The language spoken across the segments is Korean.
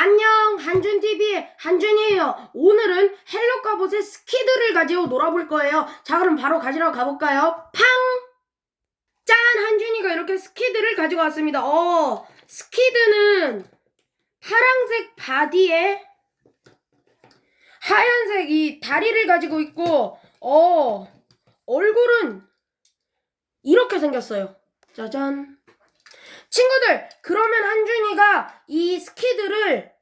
안녕 한준TV의 한준이에요. 오늘은 헬로카봇의 스키드를 가지고 놀아볼 거예요. 자 그럼 바로 가지러 가볼까요? 팡! 짠! 한준이가 이렇게 스키드를 가지고 왔습니다. 어 스키드는 파랑색 바디에 하얀색 이 다리를 가지고 있고 어 얼굴은 이렇게 생겼어요. 짜잔 친구들, 그러면 한준이가 이 스키드를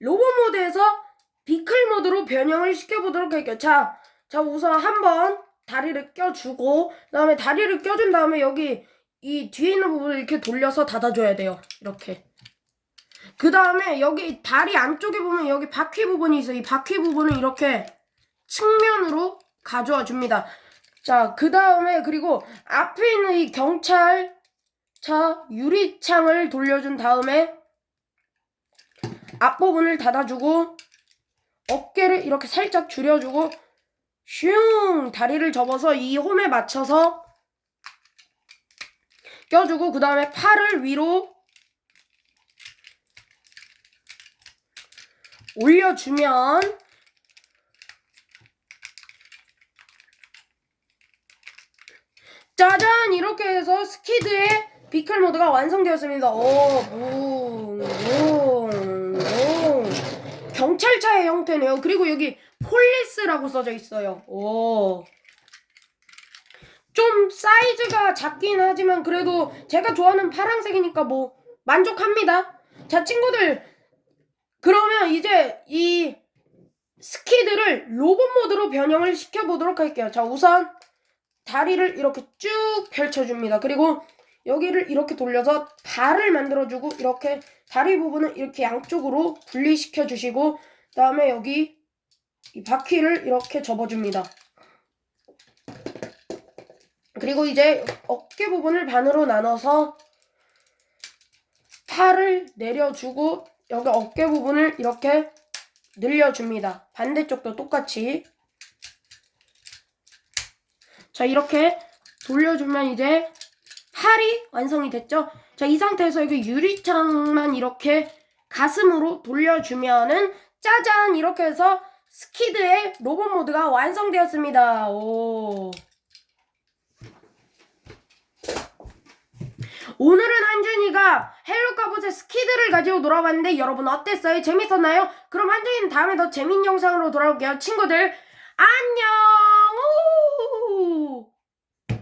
로봇 모드에서 비클 모드로 변형을 시켜보도록 할게요. 자, 자 우선 한번 다리를 껴주고, 그 다음에 다리를 껴준 다음에 여기 이 뒤에 있는 부분을 이렇게 돌려서 닫아줘야 돼요. 이렇게. 그 다음에 여기 다리 안쪽에 보면 여기 바퀴 부분이 있어요. 이 바퀴 부분을 이렇게 측면으로 가져와 줍니다. 자, 그 다음에 그리고 앞에 있는 이 경찰 자, 유리창을 돌려준 다음에 앞부분을 닫아주고 어깨를 이렇게 살짝 줄여주고 슝! 다리를 접어서 이 홈에 맞춰서 껴주고 그 다음에 팔을 위로 올려주면 짜잔! 이렇게 해서 스키드의 비클 모드가 완성되었습니다. 오, 붕, 붕, 붕. 경찰차의 형태네요. 그리고 여기 폴리스라고 써져 있어요. 오. 좀 사이즈가 작긴 하지만 그래도 제가 좋아하는 파랑색이니까 뭐 만족합니다. 자, 친구들. 그러면 이제 이 스키드를 로봇 모드로 변형을 시켜보도록 할게요. 자, 우선 다리를 이렇게 쭉 펼쳐줍니다. 그리고 여기를 이렇게 돌려서 발을 만들어주고 이렇게 다리 부분을 이렇게 양쪽으로 분리시켜 주시고 그 다음에 여기 이 바퀴를 이렇게 접어줍니다. 그리고 이제 어깨 부분을 반으로 나눠서 팔을 내려주고 여기 어깨 부분을 이렇게 늘려줍니다. 반대쪽도 똑같이 자 이렇게 돌려주면 이제 팔이 완성이 됐죠? 자, 이 상태에서 여기 유리창만 이렇게 가슴으로 돌려주면은 짜잔! 이렇게 해서 스키드의 로봇 모드가 완성되었습니다. 오. 오늘은 한준이가 헬로 카봇의 스키드를 가지고 놀아봤는데 여러분 어땠어요? 재밌었나요? 그럼 한준이는 다음에 더 재밌는 영상으로 돌아올게요. 친구들, 안녕!